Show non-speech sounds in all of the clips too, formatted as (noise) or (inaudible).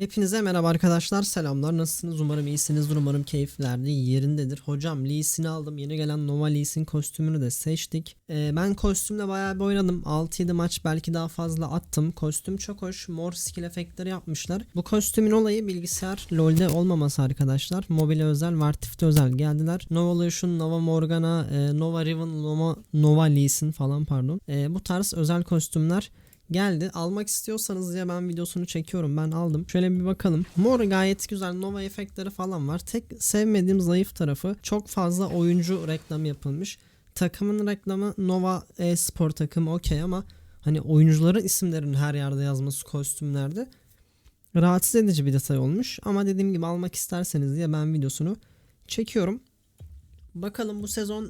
Hepinize merhaba arkadaşlar. Selamlar. Nasılsınız? Umarım iyisinizdir. Umarım keyifler de yerindedir. Hocam Lee aldım. Yeni gelen Nova Lee kostümünü de seçtik. Ee, Ben kostümle bayağı bir oynadım. 6-7 maç belki daha fazla attım. Kostüm çok hoş. Mor skill efektleri yapmışlar. Bu kostümün olayı bilgisayar LoL'de olmaması arkadaşlar. Mobile özel Vartif'te özel geldiler. Nova Lucian, Nova Morgana, e, Nova Riven, Nova, Nova Lee falan pardon. E, Bu tarz özel kostümler geldi. Almak istiyorsanız diye ben videosunu çekiyorum. Ben aldım. Şöyle bir bakalım. Mor gayet güzel. Nova efektleri falan var. Tek sevmediğim zayıf tarafı çok fazla oyuncu reklamı yapılmış. Takımın reklamı Nova e-spor takımı okey ama hani oyuncuların isimlerini her yerde yazması kostümlerde rahatsız edici bir detay olmuş. Ama dediğim gibi almak isterseniz diye ben videosunu çekiyorum. Bakalım bu sezon e,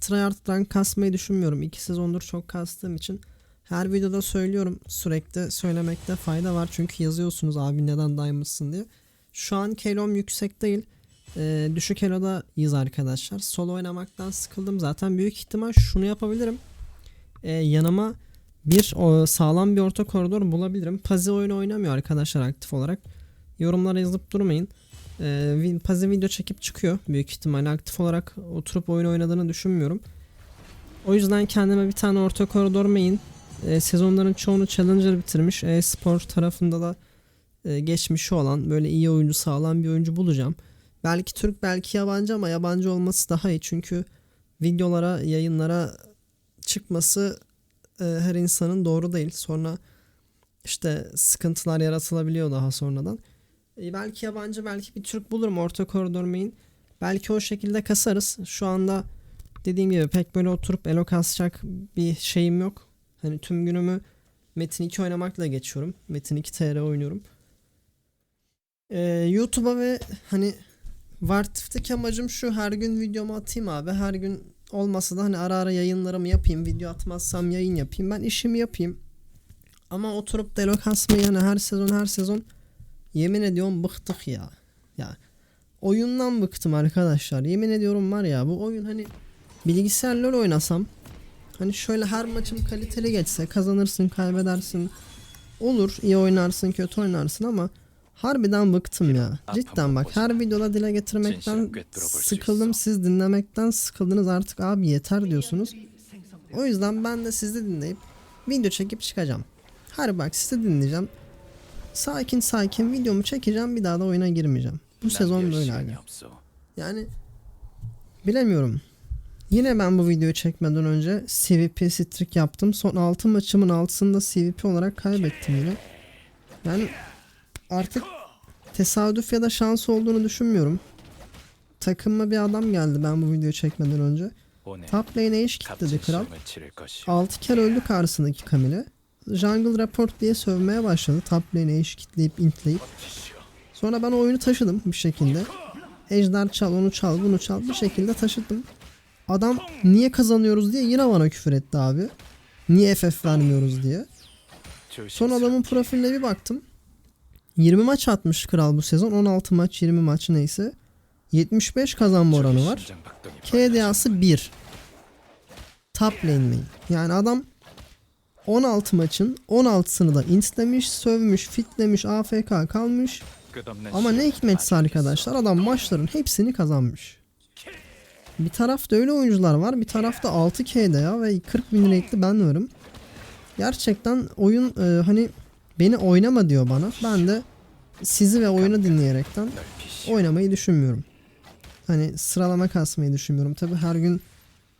tryhard'dan kasmayı düşünmüyorum. İki sezondur çok kastığım için her videoda söylüyorum sürekli söylemekte fayda var çünkü yazıyorsunuz abi neden Diamond'sın diye. Şu an Kelom yüksek değil. Ee, düşük Elo'dayız arkadaşlar. Solo oynamaktan sıkıldım. Zaten büyük ihtimal şunu yapabilirim. Ee, yanıma bir o, sağlam bir orta koridor bulabilirim. Pazi oyunu oynamıyor arkadaşlar aktif olarak. Yorumlara yazıp durmayın. Vi- Pazi video çekip çıkıyor. Büyük ihtimalle aktif olarak oturup oyun oynadığını düşünmüyorum. O yüzden kendime bir tane orta koridor main e, sezonların çoğunu Challenger bitirmiş. E-spor tarafında da e, geçmişi olan böyle iyi oyuncu sağlam bir oyuncu bulacağım. Belki Türk belki yabancı ama yabancı olması daha iyi. Çünkü videolara yayınlara çıkması e, her insanın doğru değil. Sonra işte sıkıntılar yaratılabiliyor daha sonradan. E, belki yabancı belki bir Türk bulurum orta koridor main. Belki o şekilde kasarız. Şu anda dediğim gibi pek böyle oturup elo kasacak bir şeyim yok. Hani tüm günümü Metin 2 oynamakla geçiyorum. Metin 2 TR oynuyorum. Ee, YouTube'a ve hani Vartif'teki amacım şu her gün videomu atayım abi. Her gün olmasa da hani ara ara yayınlarımı yapayım. Video atmazsam yayın yapayım. Ben işimi yapayım. Ama oturup kasmayı yani her sezon her sezon yemin ediyorum bıktık ya. Ya oyundan bıktım arkadaşlar. Yemin ediyorum var ya bu oyun hani bilgisayarla oynasam Hani şöyle her maçım kaliteli geçse kazanırsın kaybedersin olur iyi oynarsın kötü oynarsın ama harbiden bıktım ya. Cidden bak her videoda dile getirmekten sıkıldım siz dinlemekten sıkıldınız artık abi yeter diyorsunuz. O yüzden ben de sizi dinleyip video çekip çıkacağım. Her bak sizi dinleyeceğim. Sakin sakin videomu çekeceğim bir daha da oyuna girmeyeceğim. Bu sezon böyle abi. Yani bilemiyorum. Yine ben bu videoyu çekmeden önce CVP streak yaptım. Son 6 maçımın 6'sında CVP olarak kaybettim yine. Yani artık tesadüf ya da şans olduğunu düşünmüyorum. Takıma bir adam geldi ben bu videoyu çekmeden önce. Top lane'e iş kitledi kral. 6 kere öldü karşısındaki Camille. Jungle Report diye sövmeye başladı. Top lane'e iş kitleyip intleyip. Sonra ben oyunu taşıdım bir şekilde. Ejder çal onu çal bunu çal bir şekilde taşıdım. Adam niye kazanıyoruz diye yine bana küfür etti abi. Niye FF vermiyoruz diye. Son adamın profiline bir baktım. 20 maç atmış kral bu sezon. 16 maç 20 maç neyse. 75 kazanma oranı var. KDA'sı 1. Top lane main. Yani adam 16 maçın 16'sını da intlemiş, sövmüş, fitlemiş, AFK kalmış. Ama ne hikmetse arkadaşlar adam maçların hepsini kazanmış. Bir tarafta öyle oyuncular var. Bir tarafta 6K'de ya ve 40 bin rate'li ben varım. Gerçekten oyun e, hani beni oynama diyor bana. Ben de sizi ve oyunu dinleyerekten oynamayı düşünmüyorum. Hani sıralama kasmayı düşünmüyorum. Tabi her gün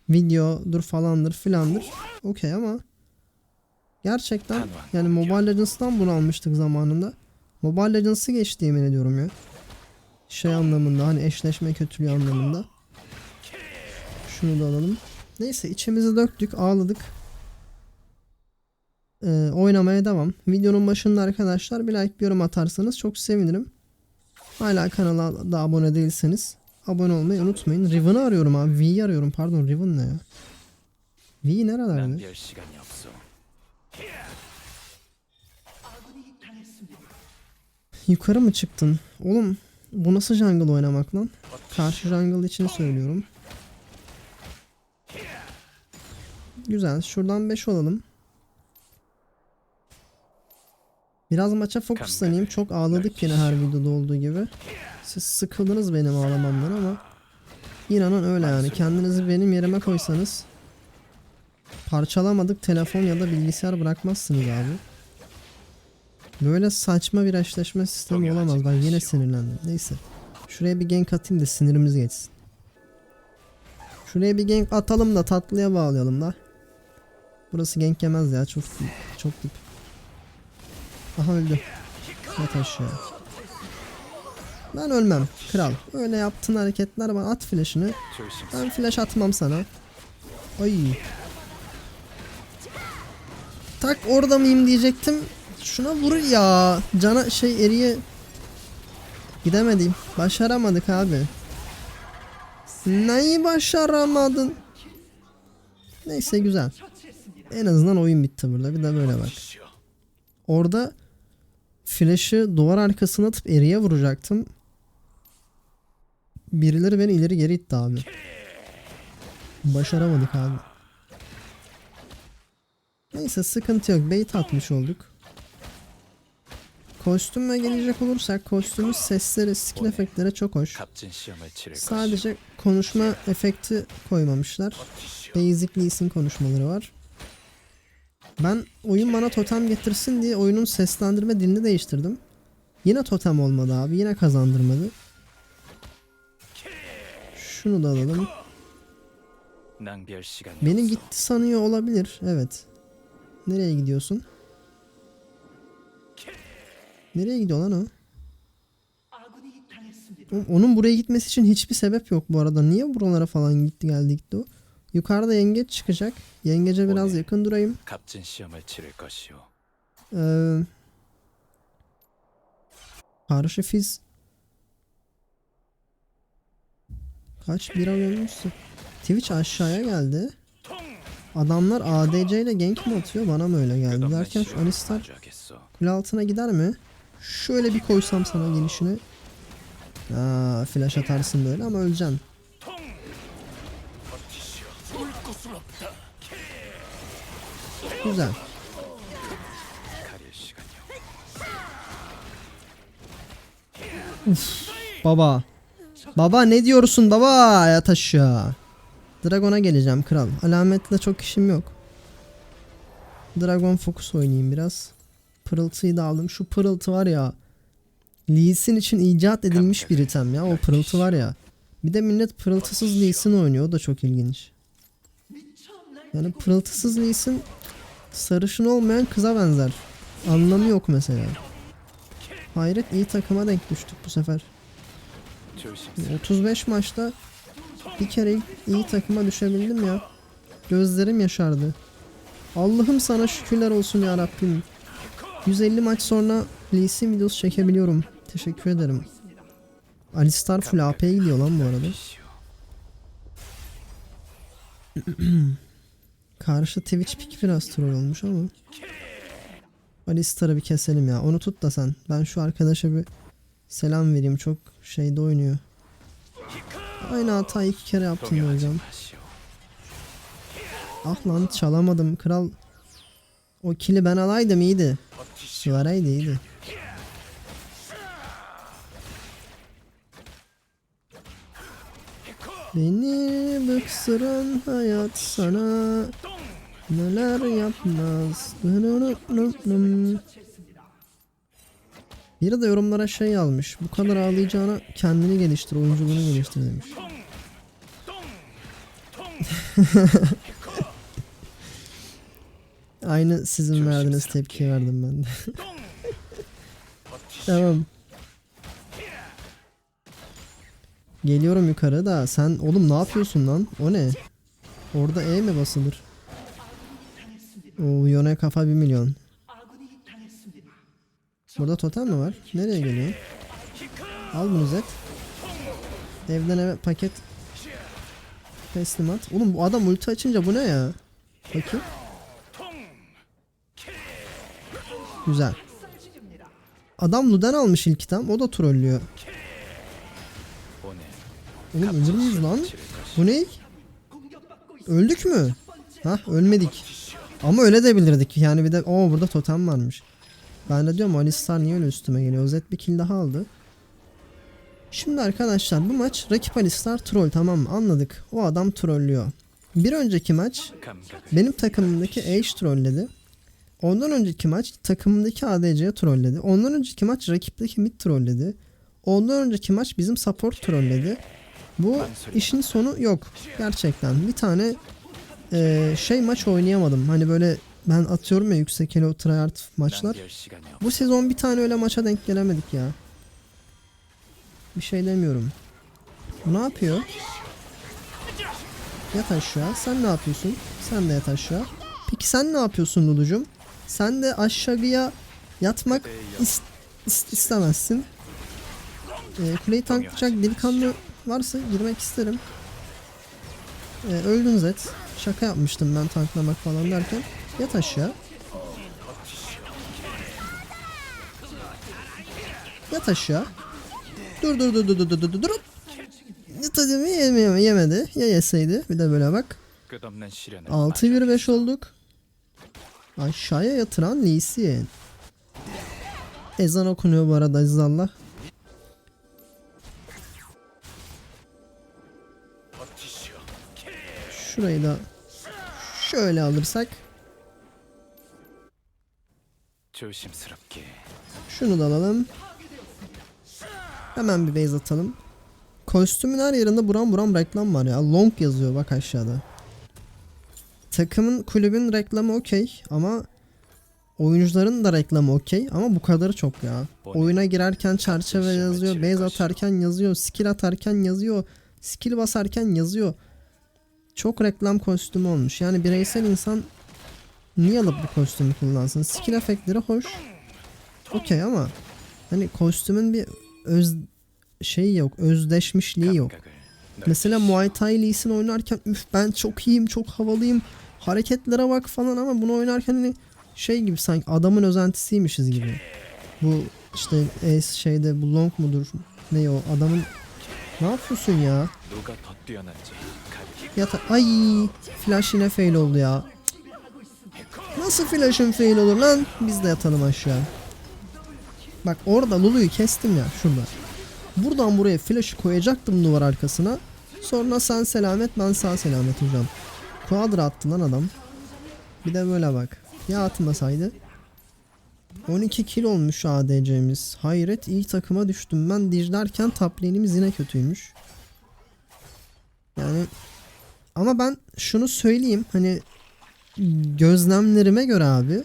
videodur falandır filandır. Okey ama gerçekten yani Mobile Legends'tan bunu almıştık zamanında. Mobile Legends'ı geçti yemin ediyorum ya. Şey anlamında hani eşleşme kötülüğü anlamında. Şunu da alalım. Neyse içimizi döktük ağladık. Ee, oynamaya devam. Videonun başında arkadaşlar bir like bir yorum atarsanız çok sevinirim. Hala kanala da abone değilseniz abone olmayı unutmayın. Riven'ı arıyorum abi. V'yi arıyorum pardon Riven ne ya? V nerelerde? Yukarı mı çıktın? Oğlum bu nasıl jungle oynamak lan? Karşı jungle için söylüyorum. Güzel. Şuradan 5 olalım. Biraz maça fokuslanayım. Çok ağladık yine her videoda olduğu gibi. Siz sıkıldınız benim ağlamamdan ama inanın öyle yani. Kendinizi benim yerime koysanız parçalamadık telefon ya da bilgisayar bırakmazsınız abi. Böyle saçma bir eşleşme sistemi olamaz. Ben yine sinirlendim. Neyse. Şuraya bir gank atayım da sinirimiz geçsin. Şuraya bir gank atalım da tatlıya bağlayalım da. Burası gank yemez ya. Çok çok dip. Aha öldü. Yat aşağı. Ben ölmem kral. Öyle yaptığın hareketler var. At flash'ını. Ben flash atmam sana. Ay. Tak orada mıyım diyecektim. Şuna vur ya. Cana şey eriye gidemedim. Başaramadık abi. Neyi başaramadın? Neyse güzel. En azından oyun bitti burada. Bir de böyle bak. Orada flash'ı duvar arkasına atıp eriye vuracaktım. Birileri beni ileri geri itti abi. Başaramadık abi. Neyse sıkıntı yok. Bait atmış olduk. Kostüme gelecek olursak kostümün sesleri, skin efektleri çok hoş. Sadece konuşma efekti koymamışlar. Basically isim konuşmaları var. Ben oyun bana totem getirsin diye oyunun seslendirme dilini değiştirdim. Yine totem olmadı abi. Yine kazandırmadı. Şunu da alalım. Beni gitti sanıyor olabilir. Evet. Nereye gidiyorsun? Nereye gidiyor lan o? Onun buraya gitmesi için hiçbir sebep yok bu arada. Niye buralara falan gitti geldi gitti o? Yukarıda yengeç çıkacak. Yengece biraz yakın durayım. Ee, karşı fiz kaç bir an olmuşsun. Twitch aşağıya geldi. Adamlar ADC ile gank mi atıyor bana mı öyle geldi derken şu Alistar kule altına gider mi? Şöyle bir koysam sana gelişini. Aa, flash atarsın böyle ama öleceksin. Güzel. Uf, baba. Baba ne diyorsun baba yat aşağı. Dragon'a geleceğim kral. Alametle çok işim yok. Dragon fokus oynayayım biraz. Pırıltıyı da aldım. Şu pırıltı var ya. Lee için icat edilmiş bir item ya. O pırıltı var ya. Bir de millet pırıltısız Lee oynuyor. O da çok ilginç. Yani pırıltısız Neys'in sarışın olmayan kıza benzer. Anlamı yok mesela. Hayret iyi takıma denk düştük bu sefer. 35 maçta bir kere iyi takıma düşebildim ya. Gözlerim yaşardı. Allah'ım sana şükürler olsun ya Rabbim. 150 maç sonra Lee videosu çekebiliyorum. Teşekkür ederim. Alistar full AP'ye gidiyor lan bu arada. (clears throat) Karşı Twitch pik biraz troll olmuş ama. Alistar'ı bir keselim ya. Onu tut da sen. Ben şu arkadaşa bir selam vereyim. Çok şeyde oynuyor. Aynı hatayı iki kere yaptım hocam. Ah lan çalamadım. Kral o kili ben alaydım iyiydi. Suvaraydı iyiydi. Beni bıksıran hayat sana neler yapmaz. Biri de yorumlara şey yazmış. Bu kadar ağlayacağına kendini geliştir, oyunculuğunu geliştir demiş. (laughs) Aynı sizin verdiğiniz tepki verdim ben de. (laughs) tamam. Geliyorum yukarı da sen oğlum ne yapıyorsun lan? O ne? Orada E mi basılır? Uyona kafa bir milyon. Burada totem mi var? Nereye geliyor? Al bunu Zed. Evden eve paket teslimat. Oğlum bu adam ulti açınca bu ne ya? Bakayım. Güzel. Adam Luden almış ilk tam. O da trollüyor. Oğlum ölür müyüz lan? Bu ne? Öldük mü? Hah ölmedik. Ama öyle de bilirdik yani bir de o burada totem varmış. Ben de diyorum Alistar niye öyle üstüme geliyor? Zed bir kill daha aldı. Şimdi arkadaşlar bu maç rakip Alistar troll tamam mı? Anladık. O adam trollüyor. Bir önceki maç benim takımımdaki Ashe trolledi. Ondan önceki maç takımımdaki ADC'ye trolledi. Ondan önceki maç rakipteki mid trolledi. Ondan önceki maç bizim support trolledi. Bu işin sonu yok. Gerçekten bir tane e, şey maç oynayamadım. Hani böyle ben atıyorum ya yüksek elo tryhard maçlar. Bu sezon bir tane öyle maça denk gelemedik ya. Bir şey demiyorum. Bu ne yapıyor? Yat aşağı. Sen ne yapıyorsun? Sen de yat aşağı. Peki sen ne yapıyorsun Lulucum? Sen de aşağıya yatmak ist ist istemezsin. Ee, kuleyi tanklayacak delikanlı varsa girmek isterim. Ee, öldün Zed. Şaka yapmıştım ben tanklamak falan derken. Yat aşağı. Yat aşağı. Dur dur dur dur dur dur dur dur. Tadimi yemedi, yemedi. Ya yeseydi. Bir de böyle bak. 6-1-5 olduk. Aşağıya yatıran Lee Sin. Ezan okunuyor bu arada izallah. Şurayı da şöyle alırsak. Şunu da alalım. Hemen bir base atalım. Kostümün her yerinde buram buram reklam var ya. Long yazıyor bak aşağıda. Takımın kulübün reklamı okey ama oyuncuların da reklamı okey ama bu kadarı çok ya. Oyuna girerken çerçeve yazıyor, base atarken yazıyor, skill atarken yazıyor, skill basarken yazıyor. Çok reklam kostümü olmuş. Yani bireysel insan niye alıp bu kostümü kullansın? Skill efektleri hoş. Okey ama hani kostümün bir öz şey yok. Özdeşmişliği yok. Mesela Muay Thai Lee'sini oynarken üf ben çok iyiyim, çok havalıyım. Hareketlere bak falan ama bunu oynarken hani şey gibi sanki adamın özentisiymişiz gibi. Bu işte Ace şeyde bu long mudur? Ne o adamın ne yapıyorsun ya? Yata ay flash yine fail oldu ya. Nasıl flash'ın fail olur lan? Biz de yatalım aşağı. Bak orada Lulu'yu kestim ya şurada. Buradan buraya flash'ı koyacaktım duvar arkasına. Sonra sen selamet ben sağ selamet hocam. Quadra attı lan adam. Bir de böyle bak. Ya atmasaydı. 12 kill olmuş ADC'miz. Hayret iyi takıma düştüm ben. Dijlerken taplenimiz yine kötüymüş. Yani ama ben şunu söyleyeyim hani gözlemlerime göre abi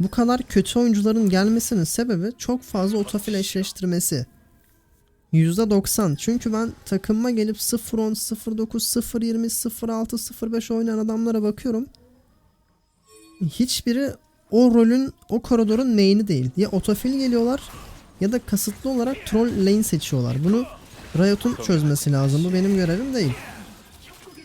bu kadar kötü oyuncuların gelmesinin sebebi çok fazla otofil eşleştirmesi. %90. Çünkü ben takımıma gelip 0-10, 0-9, 0-20, 0-6, 0-5 oynayan adamlara bakıyorum. Hiçbiri o rolün, o koridorun main'i değil. Ya otofil geliyorlar ya da kasıtlı olarak troll lane seçiyorlar. Bunu Riot'un çözmesi lazım. Bu benim görevim değil.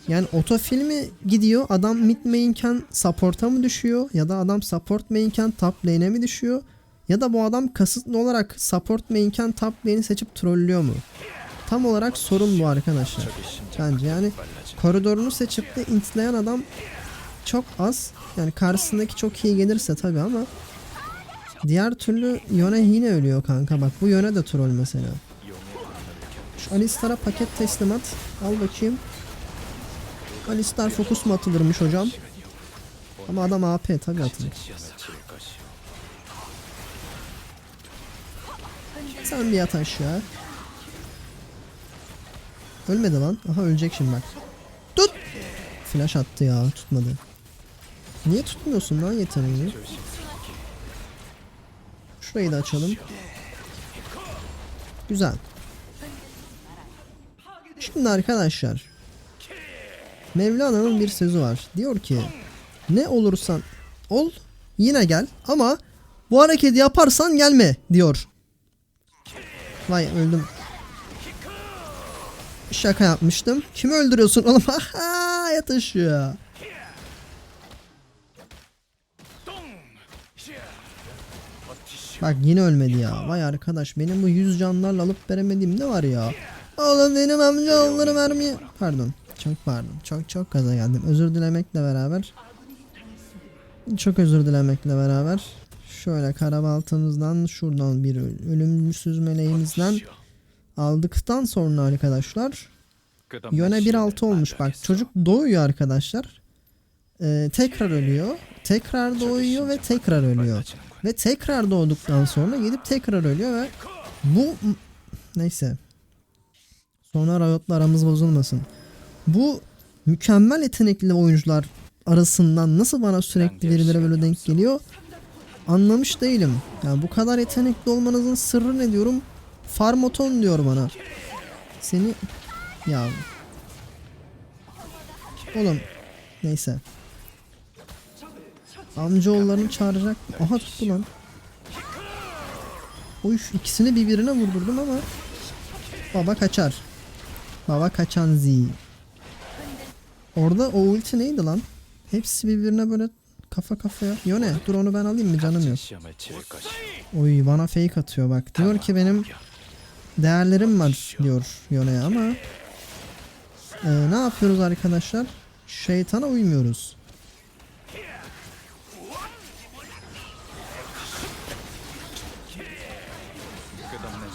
Yani oto filmi gidiyor adam mid mainken support'a mı düşüyor ya da adam support mainken top lane'e mi düşüyor? Ya da bu adam kasıtlı olarak support mainken top lane'i seçip trollüyor mu? Tam olarak sorun bu arkadaşlar. Bence yani koridorunu seçip de intleyen adam çok az. Yani karşısındaki çok iyi gelirse tabi ama diğer türlü yöne yine ölüyor kanka bak bu yöne de troll mesela. Şu Alistar'a paket teslimat al bakayım. Alistar fokus mu atılırmış hocam? Ama adam AP tabi atılır. Sen bir yat aşağı. Ölmedi lan. Aha ölecek şimdi bak. Tut! Flash attı ya tutmadı. Niye tutmuyorsun lan yeteneği? Şurayı da açalım. Güzel. Şimdi arkadaşlar Mevlana'nın bir sözü var. Diyor ki ne olursan ol yine gel ama bu hareketi yaparsan gelme diyor. Vay öldüm. Şaka yapmıştım. Kimi öldürüyorsun oğlum? (laughs) Haha yatışıyor. Bak yine ölmedi ya. Vay arkadaş benim bu 100 canlarla alıp veremediğim ne var ya? Oğlum benim amca onları mermiye... Pardon. Çok pardon. Çok çok gaza geldim. Özür dilemekle beraber. Çok özür dilemekle beraber. Şöyle karabaltamızdan şuradan bir ölümsüz meleğimizden aldıktan sonra arkadaşlar Yöne 1.6 olmuş bak çocuk doğuyor arkadaşlar ee, tekrar ölüyor tekrar doğuyor ve tekrar ölüyor ve tekrar doğduktan sonra gidip tekrar ölüyor ve bu neyse sonra Riot'la aramız bozulmasın bu mükemmel yetenekli oyuncular arasından nasıl bana sürekli birileri böyle denk geliyor anlamış değilim. Yani bu kadar yetenekli olmanızın sırrı ne diyorum? Farmoton diyor bana. Seni ya Oğlum neyse. Amcaoğullarını çağıracak. Aha tuttu lan. Oy ikisini birbirine vurdurdum ama baba kaçar. Baba kaçan Z. Orada o ulti neydi lan? Hepsi birbirine böyle kafa kafaya. Yone dur onu ben alayım mı canım yok. Oy bana fake atıyor bak. Diyor ki benim değerlerim var diyor Yone ama ee, ne yapıyoruz arkadaşlar? Şeytana uymuyoruz.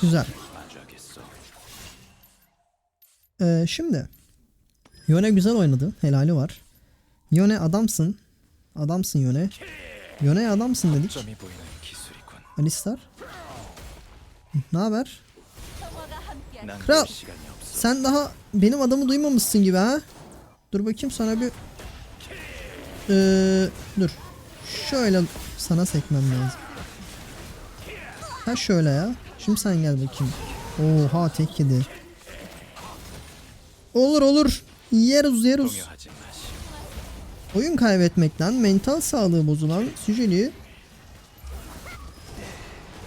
Güzel. Ee, şimdi Yone güzel oynadı. Helali var. Yone adamsın. Adamsın Yone. Yone adamsın dedik. Alistar. Ne haber? Kral. Sen daha benim adamı duymamışsın gibi ha. Dur bakayım sana bir... Ee, dur. Şöyle sana sekmem lazım. Ha şöyle ya. Şimdi sen gel bakayım. Oha tek yedi. Olur olur. Yeruz yeruz. Oyun kaybetmekten mental sağlığı bozulan Süjeli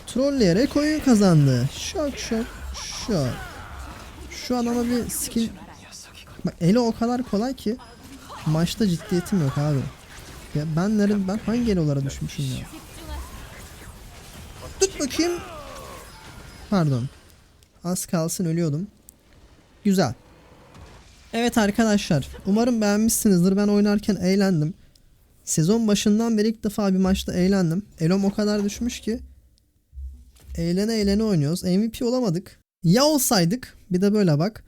trolleyerek oyun kazandı. Şok şok şok. Şu adama bir skill... Bak eli o kadar kolay ki maçta ciddiyetim yok abi. Ya ben nerede ben hangi elolara düşmüşüm ya? Tut bakayım. Pardon. Az kalsın ölüyordum. Güzel. Evet arkadaşlar, umarım beğenmişsinizdir. Ben oynarken eğlendim. Sezon başından beri ilk defa bir maçta eğlendim. Elom o kadar düşmüş ki eğlene eğlene oynuyoruz. MVP olamadık. Ya olsaydık, bir de böyle bak.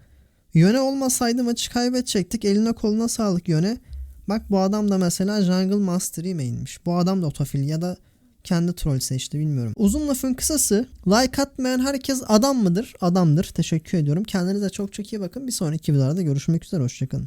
Yöne olmasaydı maçı kaybedecektik. Eline koluna sağlık Yöne. Bak bu adam da mesela Jungle Mastery main'miş. Bu adam da otofil ya da kendi troll seçti bilmiyorum. Uzun lafın kısası like atmayan herkes adam mıdır? Adamdır. Teşekkür ediyorum. Kendinize çok çok iyi bakın. Bir sonraki videolarda görüşmek üzere. Hoşçakalın.